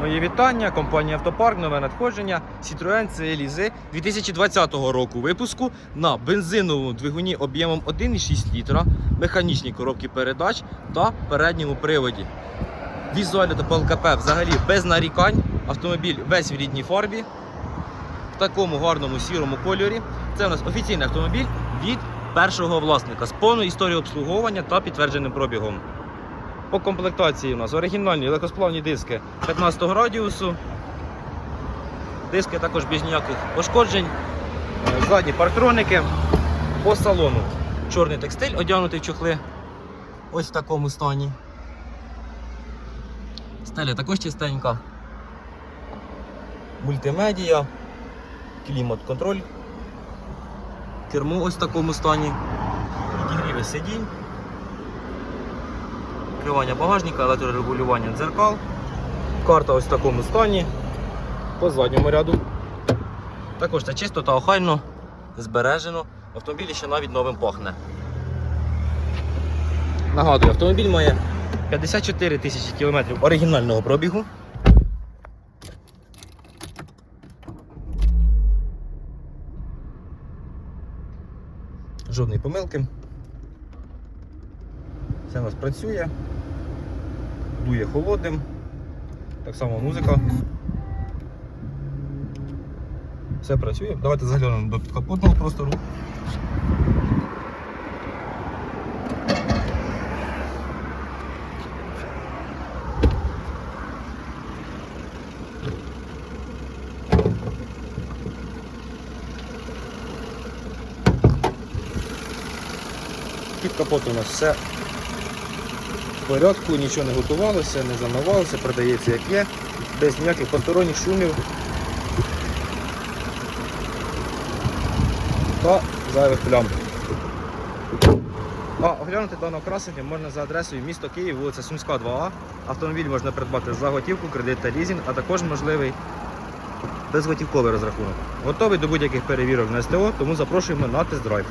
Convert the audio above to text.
Мої вітання, компанія Автопарк, нове надходження, Citroen CLZ 2020 року випуску на бензиновому двигуні об'ємом 1,6 літра, механічній коробці передач та передньому приводі. Візуально та по ЛКП взагалі без нарікань. Автомобіль весь в рідній фарбі, в такому гарному сірому кольорі. Це у нас офіційний автомобіль від першого власника з повною історією обслуговування та підтвердженим пробігом. По комплектації у нас оригінальні легкосплавні диски 15 радіусу. Диски також без ніяких пошкоджень. Е, Задні парктроники. По салону. Чорний текстиль одягнутий в чохли. Ось в такому стані. Стеля також чистенька. Мультимедія. Клімат-контроль. Кермо ось в такому стані. Підігріви сидінь відкривання багажника, електрорегулювання дзеркал. Карта ось в такому стані. По задньому ряду. Також це чисто та охайно збережено. В автомобілі ще навіть новим пахне. Нагадую, автомобіль має 54 тисячі кілометрів оригінального пробігу. Жодної помилки. Все у нас працює, дує холодним, так само музика. Все працює. Давайте заглянемо до підкапотного простору. Під у нас все порядку, нічого не готувалося, не замивалося, продається як є, без ніяких посторонніх шумів та зайвих плям. А оглянути даного красення можна за адресою місто Київ, вулиця Сумська, 2А. Автомобіль можна придбати за готівку, кредит та лізінг, а також можливий безготівковий розрахунок. Готовий до будь-яких перевірок на СТО, тому запрошуємо на тест-драйв.